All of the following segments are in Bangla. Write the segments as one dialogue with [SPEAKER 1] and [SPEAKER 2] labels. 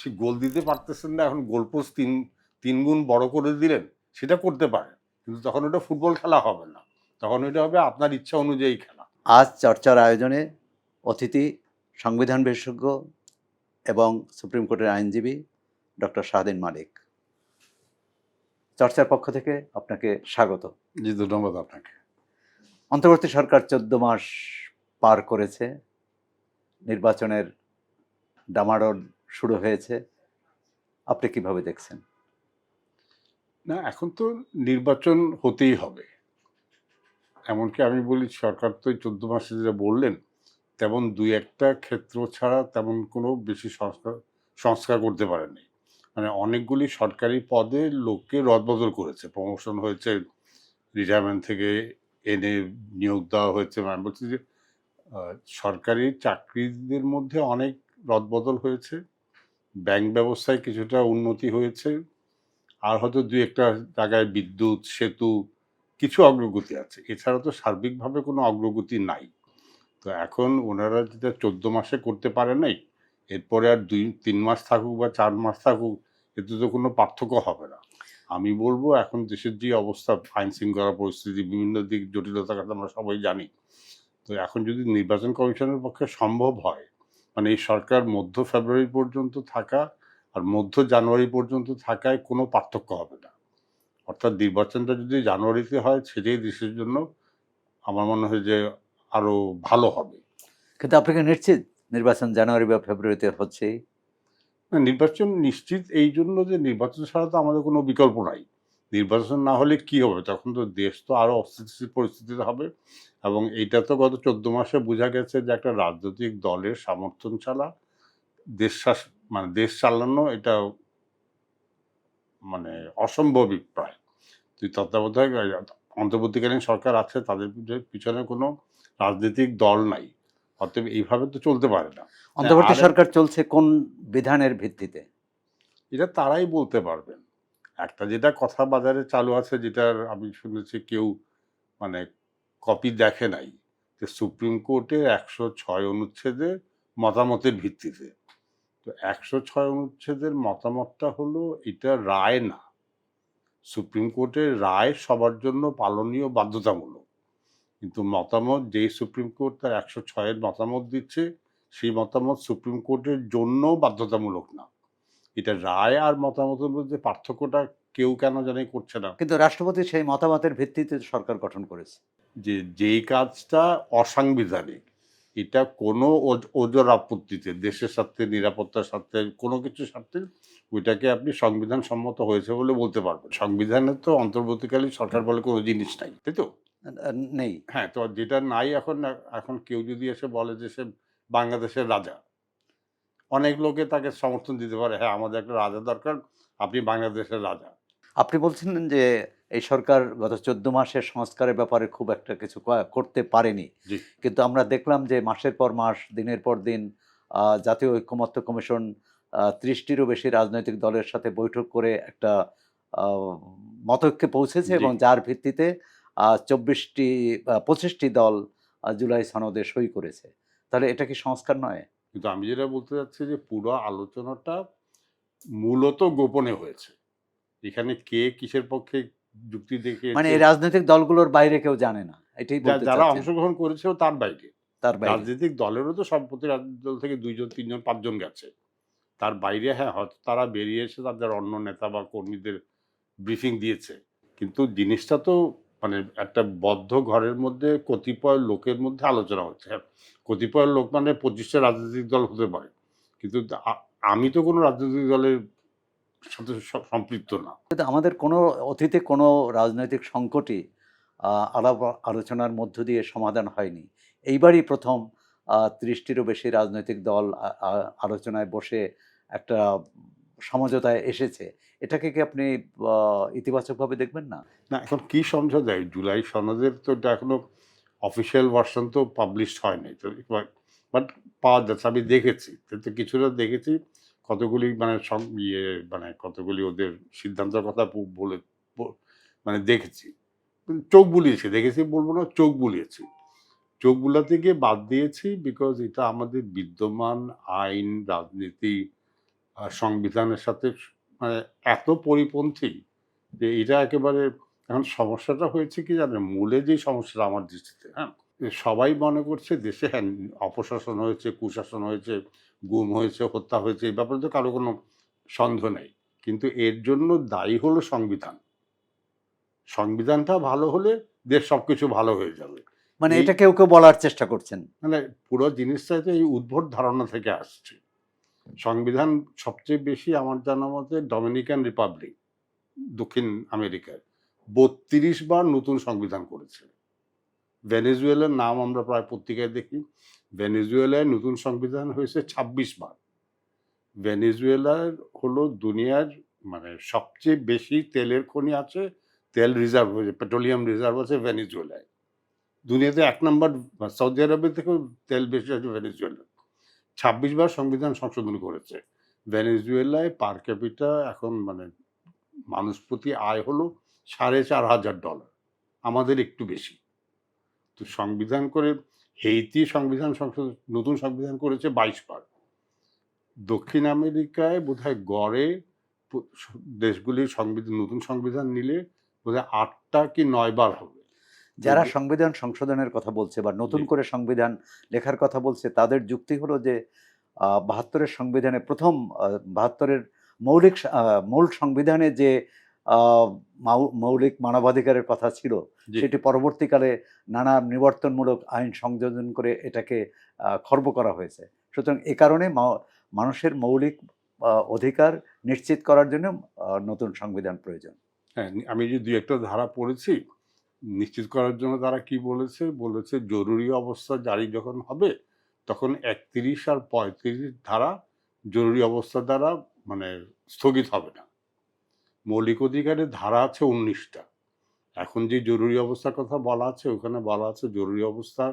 [SPEAKER 1] সে গোল দিতে পারতেছেন না এখন গোল পোস্ট তিন তিন গুণ বড় করে দিলেন সেটা করতে পারেন। কিন্তু তখন ওটা ফুটবল খেলা হবে না। তখন ওইটা হবে আপনার ইচ্ছা অনুযায়ী খেলা।
[SPEAKER 2] আজ চর্চার আয়োজনে অতিথি সংবিধান বিশেষজ্ঞ এবং সুপ্রিম কোর্টের আইনজীবী ডক্টর শাহদিন মালিক। চর্চার পক্ষ থেকে আপনাকে স্বাগত।
[SPEAKER 1] জি ধন্যবাদ আপনাকে।
[SPEAKER 2] অন্তর্বর্তী সরকার চোদ্দ মাস পার করেছে। নির্বাচনের ডামাডোল শুরু হয়েছে। আপনি কীভাবে দেখছেন?
[SPEAKER 1] না, এখন তো নির্বাচন হতেই হবে। এমনকি আমি বলি, সরকার তো চোদ্দ মাসে যেটা বললেন, তেমন দুই একটা ক্ষেত্র ছাড়া তেমন কোনো বেশি সংস্কার সংস্কার করতে পারেনি মানে অনেকগুলি সরকারি পদে লোককে রদবদল করেছে। প্রমোশন হয়েছে রিটায়ারমেন্ট থেকে এনে নিয়োগ দেওয়া হয়েছে। মানে বলছি যে সরকারি চাকরিদের মধ্যে অনেক রদবদল হয়েছে। ব্যাংক ব্যবস্থায় কিছুটা উন্নতি হয়েছে। আর হয়তো দুই একটা জায়গায় বিদ্যুৎ, সেতু কিছু অগ্রগতি আছে। এছাড়া তো সার্বিকভাবে কোনো অগ্রগতি নাই। তো এখন ওনারা যেটা চোদ্দ মাসে করতে পারে নাই, এরপরে আর দুই, তিন মাস থাকুক বা চার মাস থাকুক, এতে তো কোনো পার্থক্য হবে না। আমি বলব এখন দেশের যে অবস্থা আইন শৃঙ্খলা পরিস্থিতি, বিভিন্ন দিক জটিলতার কথা আমরা সবাই জানি। তো এখন যদি নির্বাচন কমিশনের পক্ষে সম্ভব হয় মানে এই সরকার মধ্য ফেব্রুয়ারি পর্যন্ত থাকা আর মধ্য জানুয়ারি পর্যন্ত থাকায় কোনো পার্থক্য হবে না। অর্থাৎ নির্বাচনটা যদি জানুয়ারিতে হয় সেটাই দেশের জন্য আমার মনে হয় যে আরও ভালো হবে।
[SPEAKER 2] কিন্তু আপনাকে নিশ্চিত নির্বাচন জানুয়ারি বা ফেব্রুয়ারিতে হচ্ছেই
[SPEAKER 1] না, নির্বাচন নিশ্চিত এই জন্য যে নির্বাচন ছাড়া তো আমাদের কোনো বিকল্প নাই। নির্বাচন না হলে কি হবে? তখন তো দেশ তো আরও অস্থিতিশীল পরিস্থিতিতে হবে। এবং এইটা তো গত চোদ্দ মাসে বোঝা গেছে যে একটা রাজনৈতিক দলের সমর্থন ছাড়া দেশ শাস মানে দেশ চালানো এটা মানে অসম্ভবই প্রায়। তুই তত্ত্বাবধায়ক অন্তর্বর্তীকালীন সরকার আছে তাদের পিছনে- পিছনে কোনো রাজনৈতিক দল নাই। অতএব এইভাবে তো চলতে পারে না।
[SPEAKER 2] অন্তর্বর্তী সরকার চলছে কোন বিধানের ভিত্তিতে?
[SPEAKER 1] এটা তারাই বলতে পারবেন একটা যেটা কথা বাজারে চালু আছে, যেটার আমি শুনেছি কেউ মানে কপি দেখে নাই, যে সুপ্রিম কোর্টের একশো ছয় অনুচ্ছেদে মতামতের ভিত্তিতে। তো একশো ছয় অনুচ্ছেদের মতামতটা হলো, এটা রায় না। সুপ্রিম কোর্টের রায় সবার জন্য পালনীয়, বাধ্যতামূলক। কিন্তু মতামত, যেই সুপ্রিম কোর্ট তার একশো ছয়ের মতামত দিচ্ছে, সেই মতামত সুপ্রিম কোর্টের জন্য বাধ্যতামূলক না। এটা রায় আর মতামতের মধ্যে পার্থক্যটা কেউ কেন জানি করছে না।
[SPEAKER 2] কিন্তু রাষ্ট্রপতি সেই মতামতের ভিত্তিতে সরকার গঠন করেছে।
[SPEAKER 1] যে যেই কাজটা অসাংবিধানিক এটা কোনো ওজোর আপত্তিতে দেশের স্বার্থে নিরাপত্তার স্বার্থে কোনো কিছু স্বার্থে ওইটাকে আপনি সংবিধান সম্মত হয়েছে বলে বলতে পারবেন। সংবিধানে তো অন্তর্বর্তীকালীন সরকার বলে কোনো জিনিস নাই তাই তো?
[SPEAKER 2] নেই।
[SPEAKER 1] হ্যাঁ তো যেটা নাই এখন এখন কেউ যদি এসে বলে যে সে বাংলাদেশের রাজা অনেক লোকে তাকে সমর্থন দিতে পারে হ্যাঁ আমাদের একটা রাজা দরকার আপনি বাংলাদেশের রাজা।
[SPEAKER 2] আপনি বলছিলেন যে এই সরকার গত চোদ্দ মাসের সংস্কারের ব্যাপারে খুব একটা কিছু করতে পারেনি। কিন্তু আমরা দেখলাম যে মাসের পর মাস দিনের পর দিন আহ, জাতীয় ঐক্যমত্য কমিশন ত্রিশটিরও বেশি রাজনৈতিক দলের সাথে বৈঠক করে একটা আহ, মতৈক্যে পৌঁছেছে এবং যার ভিত্তিতে চব্বিশটি পঁচিশটি দল জুলাই সনদে সই করেছে। তাহলে এটা কি সংস্কার নয়?
[SPEAKER 1] কিন্তু আমি যেটা বলতে চাচ্ছি যে পুরো আলোচনাটা মূলত গোপনে হয়েছে। এখানে কে কিসের পক্ষে যুক্তি দেখে
[SPEAKER 2] মানে রাজনৈতিক দলগুলোর বাইরে কেউ জানে না এটাই
[SPEAKER 1] যারা। অংশগ্রহণ করেছেও তার বাইরে।
[SPEAKER 2] তার
[SPEAKER 1] রাজনৈতিক দলেরও তো সম্প্রতি রাজনৈতিক দল থেকে দুইজন তিনজন পাঁচজন গেছে। তার বাইরে হ্যাঁ হয়তো তারা বেরিয়ে এসে তাদের অন্য নেতা বা কর্মীদের ব্রিফিং দিয়েছে। কিন্তু জিনিসটা তো মানে একটা বদ্ধ ঘরের মধ্যে কতিপয় লোকের মধ্যে আলোচনা হচ্ছে। হ্যাঁ, কতিপয় লোক মানে পঁচিশটা রাজনৈতিক দল হতে পারে। কিন্তু আমি তো কোনো রাজনৈতিক দলের সাথে সম্পৃক্ত না।
[SPEAKER 2] কিন্তু আমাদের কোনো অতীতে কোনো রাজনৈতিক সংকটই আলাপ আলোচনার মধ্য দিয়ে সমাধান হয়নি। এইবারই প্রথম ত্রিশটিরও বেশি রাজনৈতিক দল আলোচনায় বসে একটা সমঝোতায় এসেছে। এটাকে কি আপনি ইতিবাচকভাবে দেখবেন না?
[SPEAKER 1] না, এখন কি সমঝোতায়? জুলাই সনদের তো এটা এখনও অফিসিয়াল ভার্সন তো পাবলিশ হয়নি। তো বাট পাওয়া যাচ্ছে, আমি দেখেছি। তো কিছুটা দেখেছি, কতগুলি মানে ইয়ে মানে কতগুলি ওদের সিদ্ধান্তের কথা বলে মানে দেখেছি। চোখ বুলিয়েছি, দেখেছি বলব না, চোখ বুলিয়েছি। চোখ বুলাতে গিয়ে বাদ দিয়েছি বিকজ এটা আমাদের বিদ্যমান আইন, রাজনীতি সংবিধানের সাথে মানে এত পরিপন্থী যে এটা একেবারে এখন সমস্যাটা হয়েছে কি জানেন? মূলে যে সমস্যাটা আমার দৃষ্টিতে হ্যাঁ? সবাই মনে করছে দেশে হ্যাঁ অপশাসন হয়েছে কুশাসন হয়েছে গুম হয়েছে হত্যা হয়েছে এই ব্যাপারে তো কারও কোনো সন্দেহ নেই। কিন্তু এর জন্য দায়ী হলো সংবিধান। সংবিধানটা ভালো হলে দেশ সব কিছু ভালো হয়ে যাবে।
[SPEAKER 2] মানে এটা কেউ কেউ বলার চেষ্টা করছেন।
[SPEAKER 1] মানে পুরো জিনিসটা তো এই উদ্ভট ধারণা থেকে আসছে। সংবিধান সবচেয়ে বেশি আমার জানা মতে ডমিনিকান রিপাবলিক, দক্ষিণ আমেরিকায় বত্রিশ বার নতুন সংবিধান করেছে। ভেনেজুয়েলার নাম আমরা প্রায় পত্রিকায় দেখি। ভেনেজুয়েলায় নতুন সংবিধান হয়েছে ছাব্বিশ বার। ভেনেজুয়েলার হলো দুনিয়ার মানে সবচেয়ে বেশি তেলের খনি আছে, তেল রিজার্ভ হয়েছে, পেট্রোলিয়াম রিজার্ভ আছে ভেনেজুয়েলায়। দুনিয়াতে এক নম্বর, সৌদি আরবের থেকেও তেল বেশি আছে ভেনেজুয়েলা ছাব্বিশ বার সংবিধান সংশোধন করেছে। ভেনেজুয়েলায় পার ক্যাপিটা এখন মানে মানুষ প্রতি আয় হলো সাড়ে চার হাজার ডলার আমাদের একটু বেশি। তো সংবিধান করে হেইতি সংবিধান সংশোধন নতুন সংবিধান করেছে বাইশ বার। দক্ষিণ আমেরিকায় বোধহয় গড়ে দেশগুলির সংবিধান নতুন সংবিধান নিলে বোধহয় আটটা কি নয় বার হবে।
[SPEAKER 2] যারা সংবিধান সংশোধনের কথা বলছে বা নতুন করে সংবিধান লেখার কথা বলছে তাদের যুক্তি হলো যে বাহাত্তরের সংবিধানে প্রথম বাহাত্তরের মৌলিক মূল সংবিধানে যে মৌলিক মানবাধিকারের কথা ছিল। সেটি পরবর্তীকালে নানা নিবর্তনমূলক আইন সংযোজন করে এটাকে খর্ব করা হয়েছে। সুতরাং এ কারণে মানুষের মৌলিক অধিকার নিশ্চিত করার জন্য নতুন সংবিধান প্রয়োজন।
[SPEAKER 1] হ্যাঁ আমি যে দুই একটা ধারা পড়েছি নিশ্চিত করার জন্য তারা কি বলেছে? বলেছে জরুরি অবস্থা জারি যখন হবে, তখন একত্রিশ আর পঁয়ত্রিশ ধারা জরুরি অবস্থা দ্বারা মানে স্থগিত হবে না। মৌলিক অধিকারের ধারা আছে উনিশটা। এখন যে জরুরি অবস্থার কথা বলা আছে, ওখানে বলা আছে জরুরি অবস্থা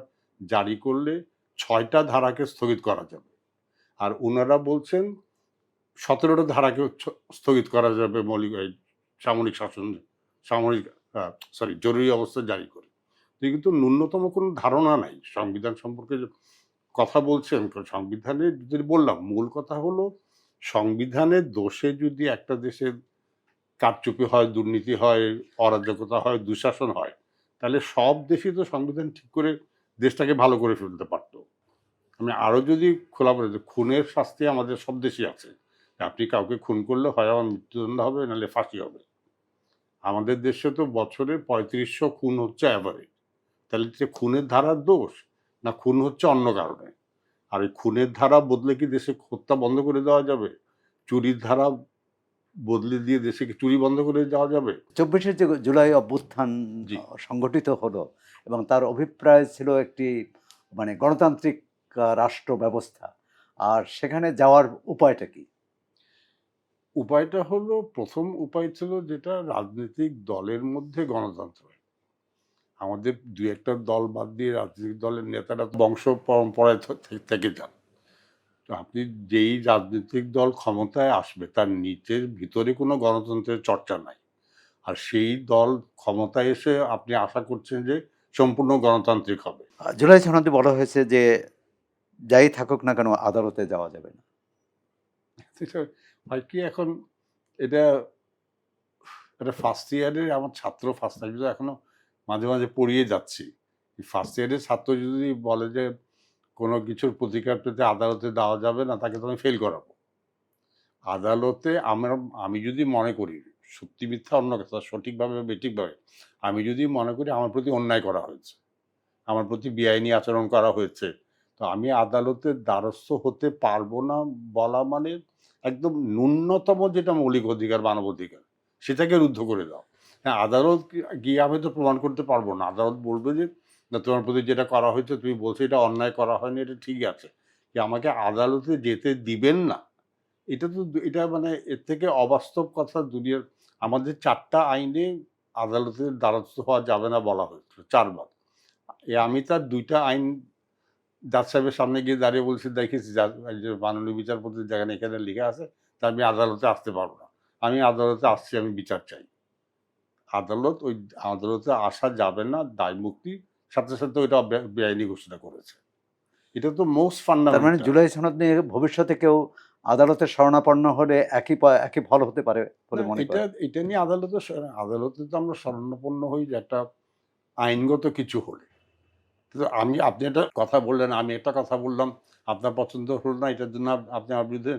[SPEAKER 1] জারি করলে ছয়টা ধারাকে স্থগিত করা যাবে। আর ওনারা বলছেন সতেরোটা ধারাকে স্থগিত করা যাবে মৌলিক সামরিক শাসন, সামরিক সরি জরুরি অবস্থা জারি করে। কিন্তু ন্যূনতম কোনো ধারণা নাই। সংবিধান সম্পর্কে কথা বলছেন সংবিধানে যদি বললাম, মূল কথা হলো সংবিধানের দোষে যদি একটা দেশের কারচুপি হয়, দুর্নীতি হয়, অরাজকতা হয়, দুঃশাসন হয়, তাহলে সব দেশই তো সংবিধান ঠিক করে দেশটাকে ভালো করে ফেলতে পারতো। আমি আরও যদি খোলা বলে খুনের শাস্তি আমাদের সব দেশই আছে। আপনি কাউকে খুন করলে হয় আমার মৃত্যুদণ্ড হবে, নাহলে ফাঁসি হবে। আমাদের দেশে তো বছরে পঁয়ত্রিশশো খুন হচ্ছে অ্যাভারেজ তাহলে যে খুনের ধারার দোষ না খুন হচ্ছে অন্য কারণে? আর এই খুনের ধারা বদলে কি দেশে হত্যা বন্ধ করে দেওয়া যাবে? চুরির ধারা বদলে দিয়ে দেশে কি চুরি বন্ধ করে দেওয়া যাবে?
[SPEAKER 2] চব্বিশে জুলাই অভ্যুত্থান। সংগঠিত হলো এবং তার অভিপ্রায় ছিল একটি মানে গণতান্ত্রিক রাষ্ট্র ব্যবস্থা আর সেখানে যাওয়ার উপায়টা কি?
[SPEAKER 1] উপায়টা হলো, প্রথম উপায় ছিল যেটা রাজনৈতিক দলের মধ্যে গণতন্ত্র। আমাদের দু একটা দল বাদ দিয়ে রাজনৈতিক দলের নেতারা বংশ পরম্পরায় থেকে যান। তো আপনি যেই রাজনৈতিক দল ক্ষমতায় আসবে, তার নিচের ভিতরে কোনো গণতন্ত্রের চর্চা নাই। আর সেই দল ক্ষমতায় এসে আপনি আশা করছেন যে সম্পূর্ণ গণতান্ত্রিক হবে।
[SPEAKER 2] জুলাই সনদে বলা হয়েছে যে, যাই থাকুক না কেন, আদালতে যাওয়া যাবে না।
[SPEAKER 1] হয় কি এখন এটা এটা ফার্স্ট ইয়ারে আমার ছাত্র ফার্স্ট ইয়ার এখনও মাঝে মাঝে পড়িয়ে যাচ্ছি। ফার্স্ট ইয়ারের ছাত্র যদি বলে যে কোনো কিছুর প্রতিকার পেতে আদালতে দেওয়া যাবে না, তাকে তো আমি ফেল করাবো। আদালতে আমরা, আমি যদি মনে করি, সত্যি মিথ্যা অন্য কথা, সঠিকভাবে, বেঠিকভাবে, আমি যদি মনে করি আমার প্রতি অন্যায় করা হয়েছে, আমার প্রতি বেআইনি আচরণ করা হয়েছে তো আমি আদালতের দ্বারস্থ হতে পারব না বলা মানে একদম ন্যূনতম যেটা মৌলিক অধিকার, মানব অধিকার, সেটাকে রুদ্ধ করে দাও। হ্যাঁ আদালত গিয়ে আমি তো প্রমাণ করতে পারব না। আদালত বলবে যে, না, তোমার প্রতি যেটা করা হয়েছে, তুমি বলছো এটা অন্যায় করা হয়নি, এটা ঠিক আছে। কি আমাকে আদালতে যেতে দিবেন না। এটা তো এটা মানে এর থেকে অবাস্তব কথা দুনিয়ার, আমাদের চারটা আইনে আদালতের দ্বারস্থ হওয়া যাবে না বলা হয়েছে চারবার। এ আমি তার দুইটা আইন জাজ সাহেবের সামনে গিয়ে দাঁড়িয়ে বলছি দেখেছি জাজ- যে মাননীয় বিচারপতি যেখানে এখানে লেখা আছে তা আমি আদালতে আসতে পারব না। আমি আদালতে আসছি আমি বিচার চাই। আদালত ওই আদালতে আসা যাবে না দায় মুক্তি সাথে সাথে ওইটা বেআইনি ঘোষণা করেছে। এটা তো মোস্ট
[SPEAKER 2] তার মানে জুলাই সনদ নিয়ে ভবিষ্যতে কেউ আদালতের শরণাপন্ন হলে একই একই ফল হতে পারে বলে মনে
[SPEAKER 1] এটা এটা নিয়ে আদালতে আদালতে তো আমরা স্মরণাপন্ন হই যে একটা আইনগত কিছু হলে। আমি আপনি একটা কথা বললেন আমি একটা কথা বললাম আপনার পছন্দ হলো না এটার জন্য আপনি আমার বিরুদ্ধে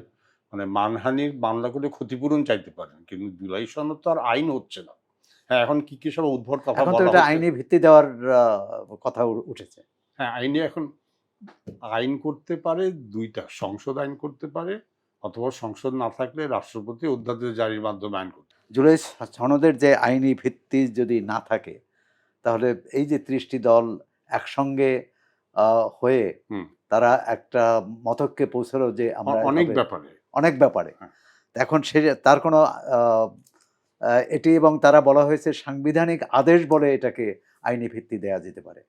[SPEAKER 1] মানে মানহানির মামলা করে ক্ষতিপূরণ চাইতে পারেন কিন্তু জুলাই সনদ তো আর আইন হচ্ছে না। হ্যাঁ এখন কি কি সব উদ্ভট কথা বলা
[SPEAKER 2] এটা ভিত্তি দেওয়ার কথা উঠেছে।
[SPEAKER 1] হ্যাঁ আইনে এখন আইন করতে পারে দুইটা সংসদ আইন করতে পারে অথবা সংসদ না থাকলে রাষ্ট্রপতি অধ্যাদেশ জারির মাধ্যমে আইন করতে।
[SPEAKER 2] জুলাই সনদের যে আইনি ভিত্তি যদি না থাকে তাহলে এই যে ত্রিশটি দল একসঙ্গে হয়ে তারা একটা মতককে পৌঁছালো যে আমরা
[SPEAKER 1] অনেক ব্যাপারে।
[SPEAKER 2] অনেক ব্যাপারে।
[SPEAKER 1] হ্যাঁ।
[SPEAKER 2] এখন সে তার কোনো এটি এবং তারা বলা হয়েছে সাংবিধানিক আদেশ বলে এটাকে আইনি ভিত্তি দেয়া যেতে পারে।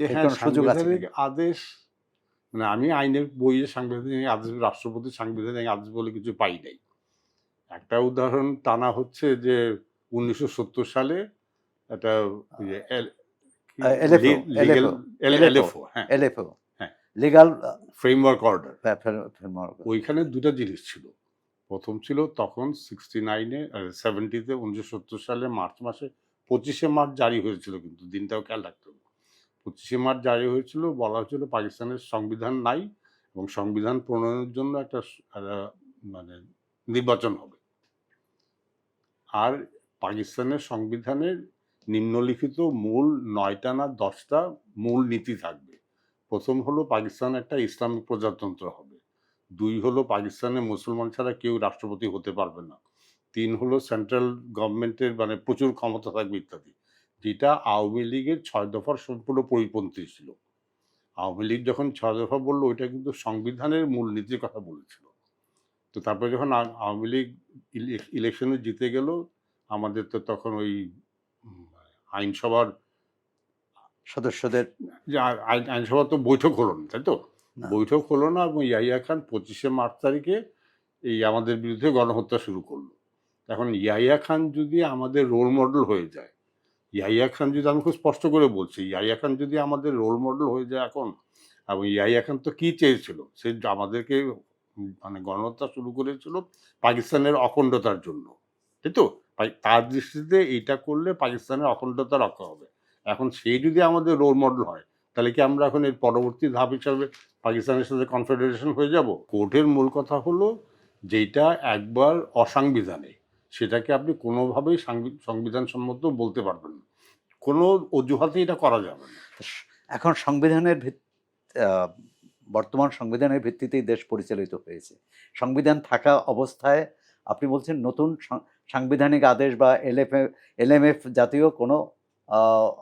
[SPEAKER 1] হ্যাঁ
[SPEAKER 2] সুযোগ আছে
[SPEAKER 1] আদেশ মানে আমি আইনের বইয়ে সাংবিধানিক আদেশ রাষ্ট্রপতি সাংবিধানিক আদেশ বলে কিছু পাই নাই। একটা উদাহরণ টানা হচ্ছে যে উনিশশো সত্তর সালে একটা
[SPEAKER 2] লিগাল
[SPEAKER 1] ফ্রেমওয়ার্ক অর্ডার ওইখানে দুটা জিনিস ছিল। প্রথম ছিল তখন সিক্সটি নাইনে সেভেন্টিতে উনিশশো সত্তর সালে মার্চ মাসে পঁচিশে মার্চ জারি হয়েছিল কিন্তু দিনটাও খেয়াল রাখতে হবে। পঁচিশে মার্চ জারি হয়েছিল বলা হয়েছিল পাকিস্তানের সংবিধান নাই এবং সংবিধান প্রণয়নের জন্য একটা মানে নির্বাচন হবে। আর পাকিস্তানের সংবিধানের নিম্নলিখিত মূল নয়টা না দশটা মূল নীতি থাকবে। প্রথম হলো পাকিস্তান একটা ইসলামিক প্রজাতন্ত্র হবে। দুই হলো পাকিস্তানে মুসলমান ছাড়া কেউ রাষ্ট্রপতি হতে পারবে না। তিন হলো সেন্ট্রাল গভর্নমেন্টের মানে প্রচুর ক্ষমতা থাকবে ইত্যাদি। যেটা আওয়ামী লীগের ছয় দফার সম্পূর্ণ পরিপন্থী ছিল। আওয়ামী লীগ যখন ছয় দফা বলল, ওইটা কিন্তু সংবিধানের মূল নীতির কথা বলেছিল। তো তারপরে যখন আওয়ামী লীগ ইলে- ইলেকশনে জিতে গেল, আমাদের তো তখন ওই আইনসভার
[SPEAKER 2] সদস্যদের
[SPEAKER 1] আইনসভা তো বৈঠক হলো না তাই তো? বৈঠক হলো না এবং ইয়াহিয়া খান পঁচিশে মার্চ তারিখে এই আমাদের বিরুদ্ধে গণহত্যা শুরু করল। এখন ইয়াহিয়া খান যদি আমাদের রোল মডেল হয়ে যায় ইয়াহিয়া খান যদি আমি খুব স্পষ্ট করে বলছি ইয়াহিয়া খান যদি আমাদের রোল মডেল হয়ে যায় এখন এবং ইয়াহিয়া খান তো কী চেয়েছিল? সে আমাদেরকে মানে গণহত্যা শুরু করেছিল পাকিস্তানের অখণ্ডতার জন্য তাই তো? তার দৃষ্টিতে এইটা করলে পাকিস্তানের অখণ্ডতা রক্ষা হবে। এখন সেই যদি আমাদের রোল মডেল হয়, তাহলে কি আমরা এখন এর পরবর্তী ধাপ হিসাবে পাকিস্তানের সাথে কনফেডারেশন হয়ে যাব? কোর্টের মূল কথা হলো যেটা একবার অসাংবিধানিক সেটাকে আপনি কোনোভাবেই সাংবি- সংবিধান সম্মত বলতে পারবেন না। কোনো অজুহাতে এটা করা যাবে না।
[SPEAKER 2] এখন সংবিধানের বর্তমান সংবিধানের ভিত্তিতেই দেশ পরিচালিত হয়েছে। সংবিধান থাকা অবস্থায় আপনি বলছেন নতুন সাংবিধানিক আদেশ বা এলএফএ এলএমএফ জাতীয় কোনো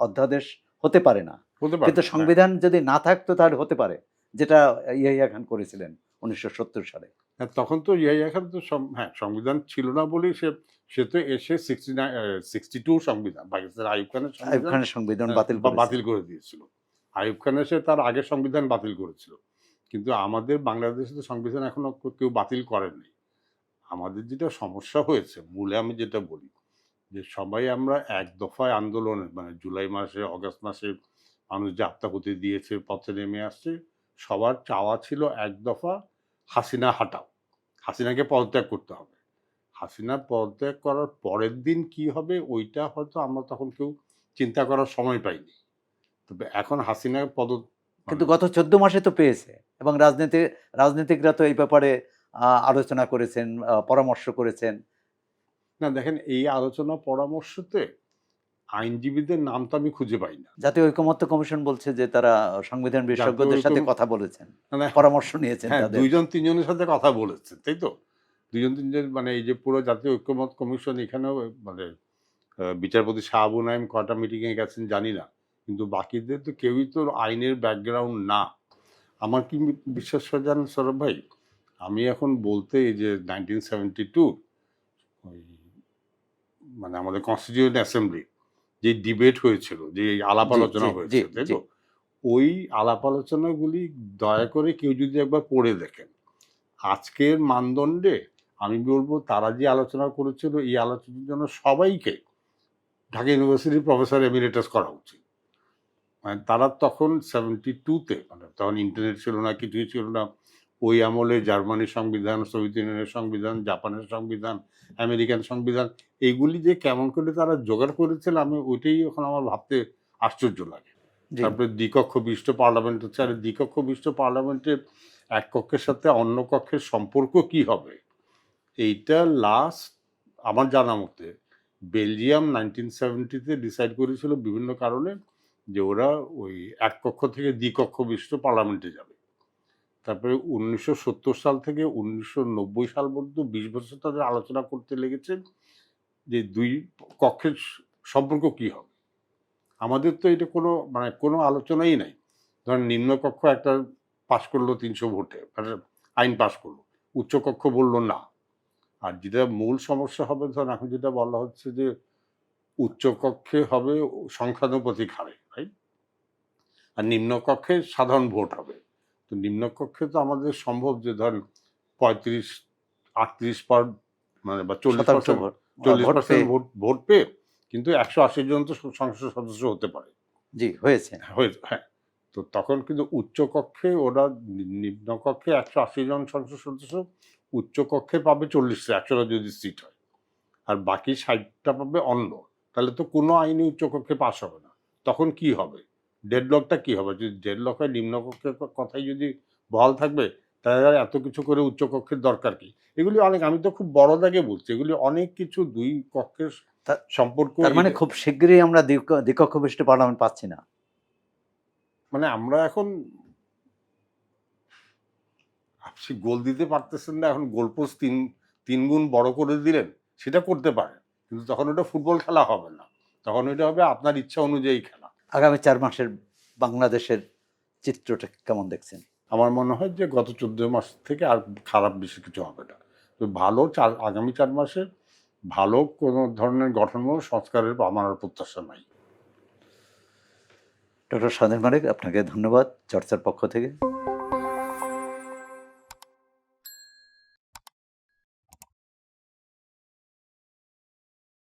[SPEAKER 2] অধ্যাদেশ হতে পারে না। কিন্তু
[SPEAKER 1] হ্যাঁ।
[SPEAKER 2] সংবিধান যদি না থাকতো তাহলে হতে পারে যেটা ইয়াহিয়া খান করেছিলেন উনিশশো সত্তর সালে।
[SPEAKER 1] হ্যাঁ, তখন তো ইয়াহিয়া খান তো হ্যাঁ সংবিধান ছিল না বলেই সে সে তো এসে সিক্সটি নাইন সিক্সটি টু সংবিধান পাকিস্তান আইব খানের
[SPEAKER 2] আইব
[SPEAKER 1] সংবিধান
[SPEAKER 2] খানের সংবিধান
[SPEAKER 1] হ্যাঁ,
[SPEAKER 2] বাতিল
[SPEAKER 1] বাতিল করে দিয়েছিল। আইব খান এসে তার আগের সংবিধান বাতিল করেছিল। কিন্তু আমাদের বাংলাদেশে তো সংবিধান এখনও কেউ বাতিল করেনি আমাদের যেটা সমস্যা হয়েছে, মূলে আমি যেটা বলি যে সবাই আমরা এক দফায় আন্দোলনে মানে জুলাই মাসে, অগস্ট মাসে মানুষ যে আত্মাহুতি দিয়েছে, পথে নেমে আসছে, সবার চাওয়া ছিল এক দফা হাসিনা হাঁটাও। হাসিনাকে পদত্যাগ করতে হবে। হাসিনা পদত্যাগ করার পরের দিন কি হবে, ওইটা হয়তো আমরা তখন কেউ চিন্তা করার সময় পাইনি। তবে এখন হাসিনা পদ
[SPEAKER 2] কিন্তু গত চোদ্দ মাসে তো পেয়েছে এবং রাজনীতি, রাজনীতিকরা তো এই ব্যাপারে আলোচনা করেছেন পরামর্শ করেছেন।
[SPEAKER 1] না দেখেন এই আলোচনা পরামর্শতে আইনজীবীদের নাম তো আমি খুঁজে পাই না।
[SPEAKER 2] জাতীয় ঐকমত্য কমিশন বলছে যে তারা সংবিধান বিশেষজ্ঞদের সাথে কথা বলেছেন পরামর্শ নিয়েছেন
[SPEAKER 1] হ্যাঁ দুইজন তিনজনের সাথে কথা বলেছে তাই তো? দুইজন তিনজন মানে এই যে পুরো জাতীয় ঐক্যমত কমিশন এখানেও মানে বিচারপতি শাহাবু নাইম কটা মিটিংয়ে গেছেন জানি না কিন্তু বাকিদের তো কেউই তো আইনের ব্যাকগ্রাউন্ড না। আমার কি বিশ্বাস জানেন সৌরভ ভাই? আমি এখন বলতে এই যে নাইনটিন সেভেন্টি টু ওই মানে আমাদের কনস্টিটিউয়েন্ট অ্যাসেম্বলি যে ডিবেট হয়েছিল যে আলাপ আলোচনা হয়েছিল তাই তো? ওই আলাপ আলোচনাগুলি দয়া করে কেউ যদি একবার পড়ে দেখেন। আজকের মানদণ্ডে আমি বলব তারা যে আলোচনা করেছিল এই আলোচনার জন্য সবাইকে ঢাকা ইউনিভার্সিটির প্রফেসর এমিরেটাস করা উচিত। মানে তারা তখন সেভেন্টি টুতে মানে তখন ইন্টারনেট ছিল না কিছুই ছিল না ওই আমলে জার্মানির সংবিধান সোভিয়েত ইউনিয়নের সংবিধান জাপানের সংবিধান আমেরিকান সংবিধান এইগুলি যে কেমন করে তারা জোগাড় করেছিল আমি ওইটাই এখন আমার ভাবতে আশ্চর্য লাগে। তারপরে দ্বিকক্ষ বিশিষ্ট পার্লামেন্ট হচ্ছে আর দ্বিকক্ষ বিশিষ্ট পার্লামেন্টে এক কক্ষের সাথে অন্য কক্ষের সম্পর্ক কি হবে? এইটা লাস্ট আমার জানা মতে বেলজিয়াম নাইনটিন সেভেন্টিতে ডিসাইড করেছিল বিভিন্ন কারণে যে ওরা ওই এক কক্ষ থেকে দ্বিকক্ষ বিশিষ্ট পার্লামেন্টে যাবে। তারপরে উনিশশো সত্তর সাল থেকে উনিশশো নব্বই সাল পর্যন্ত বিশ বছর তাদের আলোচনা করতে লেগেছে যে দুই কক্ষের সম্পর্ক কি হবে। আমাদের তো এটা কোনো মানে কোনো আলোচনাই নাই। ধরেন নিম্নকক্ষ একটা পাশ করল তিনশো ভোটে মানে আইন পাশ করল, উচ্চকক্ষ বলল না। আর যেটা মূল সমস্যা হবে, ধরেন এখন যেটা বলা হচ্ছে যে উচ্চকক্ষে হবে সংখ্যানুপাতিক হারে রাইট আর নিম্নকক্ষে সাধারণ ভোট হবে। তো নিম্নকক্ষে তো আমাদের সম্ভব যে ধর পঁয়ত্রিশ আটত্রিশ পার মানে বা চল্লিশ চল্লিশ পার্সেন্ট ভোট ভোট পেয়ে কিন্তু একশো আশি জন তো সংসদ সদস্য হতে পারে।
[SPEAKER 2] জি হয়েছে।
[SPEAKER 1] হয়েছে হ্যাঁ। তো তখন কিন্তু উচ্চকক্ষে ওরা নিম্নকক্ষে একশো আশি জন সংসদ সদস্য উচ্চকক্ষে পাবে চল্লিশটা একশোটা যদি সিট হয়। আর বাকি ষাটটা পাবে অন্য। তাহলে তো কোনো আইনি উচ্চকক্ষে পাশ হবে না। তখন কি হবে? ডেডলকটা কি হবে? যদি ডেডলক হয় নিম্নকক্ষের কথাই যদি বহাল থাকবে তাহলে এত কিছু করে উচ্চকক্ষের দরকার কি? এগুলি অনেক আমি তো খুব বড় দাগে বলছি এগুলি অনেক কিছু দুই কক্ষের সম্পর্ক
[SPEAKER 2] তার মানে খুব শীঘ্রই আমরা দ্বিকক্ষ বিশিষ্ট পার্লামেন্ট পাচ্ছি না।
[SPEAKER 1] মানে আমরা এখন আপনি গোল দিতে পারতেছেন না এখন গোল পোস্ট তিন তিন গুণ বড় করে দিলেন সেটা করতে পারেন। কিন্তু তখন ওটা ফুটবল খেলা হবে না। তখন ওটা হবে আপনার ইচ্ছা অনুযায়ী খেলা।
[SPEAKER 2] আগামী চার মাসের বাংলাদেশের চিত্রটা কেমন দেখছেন?
[SPEAKER 1] আমার মনে হয় যে গত চোদ্দ মাস থেকে আর খারাপ বেশি কিছু হবে না। তো ভালো চার আগামী চার মাসে ভালো কোনো ধরনের গঠনমূলক সংস্কারের আমার আর প্রত্যাশা নাই।
[SPEAKER 2] ডক্টর সাদের মালিক আপনাকে ধন্যবাদ চর্চার পক্ষ থেকে।